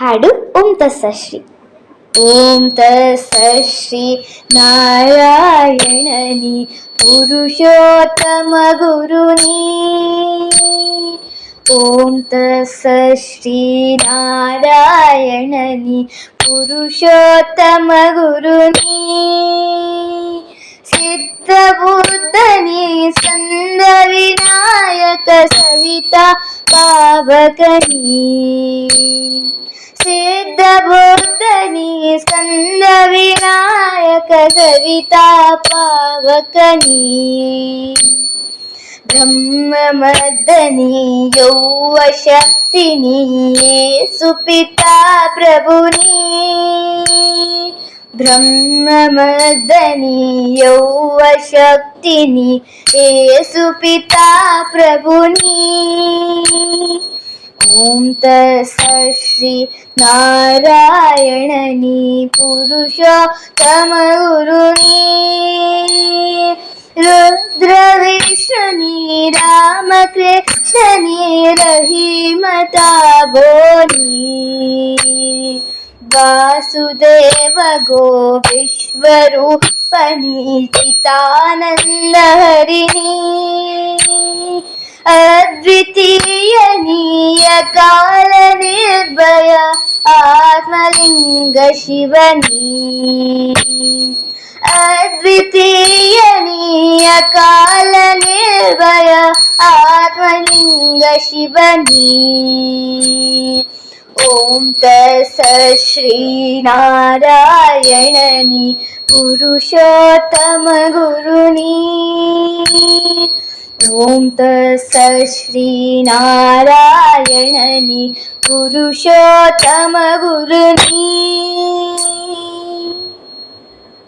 ಹಾಡು ಓಂ ತಸ್ಸಶ್ರೀ ಓಂ ತಸ್ಸಶ್ರೀ ನಾರಾಯಣನಿ ಪುರುಷೋತ್ತಮ ಗುರುನಿ ಓಂ ತಸ್ಸಶ್ರೀ ನಾರಾಯಣನಿ ಪುರುಷೋತ್ತಮ ಗುರುನಿ ಸಿದ್ಧಬುದ್ಧನಿ ಸ್ಕಂದ ವಿನಾಯಕ जनक सविता पावकनी सिद्ध बुद्धनी स्कंद विनायक सविता पावकनी ब्रह्ममदनी यौवशक्तिनी सुपिता प्रभुनी ब्रह्म मदनि यौवशक्तिनि ये सुपिता प्रभुनि। ॐ तत्सश्री नारायणनि पुरुषोत्तमगुरुणि रुद्रविष्णुनि रामकृष्णनि रहिमता भोनि वासुदेव गो चितानन्दहरिणी अद्वितीयनीयकालनिर्भय आत्मलिङ्गशिवनी। अद्वितीयनीयका ನಿರ್ಭಯ ಆತ್ಮಲಿಂಗ ಶಿವನಿ ಓಂ ತಸ ಶ್ರೀನಾರಾಯಣನಿ ಪುರುಷೋತ್ತಮ ಗುರುನಿ ಓಂ ತಸ ಶ್ರೀನಾರಾಯಣನಿ ಪುರುಷೋತ್ತಮ ಗುರುನಿ